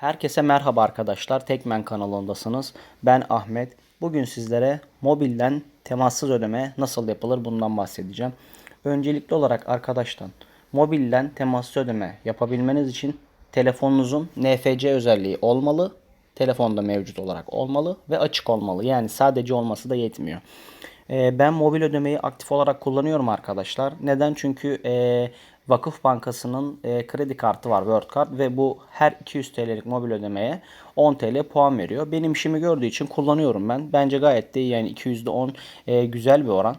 Herkese merhaba arkadaşlar. Tekmen kanalındasınız. Ben Ahmet. Bugün sizlere mobilden temassız ödeme nasıl yapılır bundan bahsedeceğim. Öncelikli olarak arkadaşlar mobilden temassız ödeme yapabilmeniz için telefonunuzun NFC özelliği olmalı. Telefonda mevcut olarak olmalı ve açık olmalı. Yani sadece olması da yetmiyor. Ee, ben mobil ödemeyi aktif olarak kullanıyorum arkadaşlar. Neden? Çünkü e, Vakıf Bankası'nın e, kredi kartı var World Card ve bu her 200 TL'lik mobil ödemeye 10 TL puan veriyor. Benim işimi gördüğü için kullanıyorum ben. Bence gayet de iyi yani 200'de 10 e, güzel bir oran.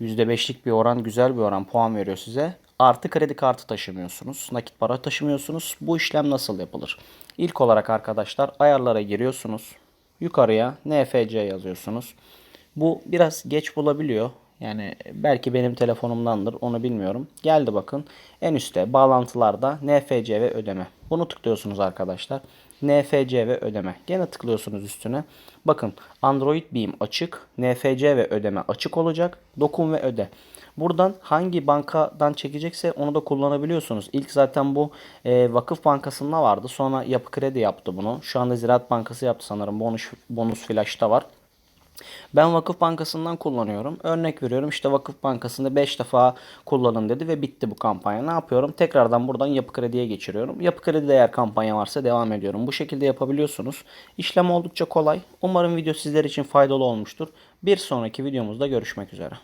%5'lik bir oran güzel bir oran puan veriyor size. Artı kredi kartı taşımıyorsunuz. Nakit para taşımıyorsunuz. Bu işlem nasıl yapılır? İlk olarak arkadaşlar ayarlara giriyorsunuz. Yukarıya NFC yazıyorsunuz. Bu biraz geç bulabiliyor. Yani belki benim telefonumdandır onu bilmiyorum. Geldi bakın en üstte bağlantılarda NFC ve ödeme. Bunu tıklıyorsunuz arkadaşlar. NFC ve ödeme. Gene tıklıyorsunuz üstüne. Bakın Android Beam açık. NFC ve ödeme açık olacak. Dokun ve öde. Buradan hangi bankadan çekecekse onu da kullanabiliyorsunuz. İlk zaten bu e, Vakıf Bankası'nda vardı. Sonra Yapı Kredi yaptı bunu. Şu anda Ziraat Bankası yaptı sanırım. Bonus, bonus Flash'ta var. Ben Vakıf Bankası'ndan kullanıyorum. Örnek veriyorum işte Vakıf Bankası'nda 5 defa kullanın dedi ve bitti bu kampanya. Ne yapıyorum? Tekrardan buradan Yapı Kredi'ye geçiriyorum. Yapı Kredi'de eğer kampanya varsa devam ediyorum. Bu şekilde yapabiliyorsunuz. İşlem oldukça kolay. Umarım video sizler için faydalı olmuştur. Bir sonraki videomuzda görüşmek üzere.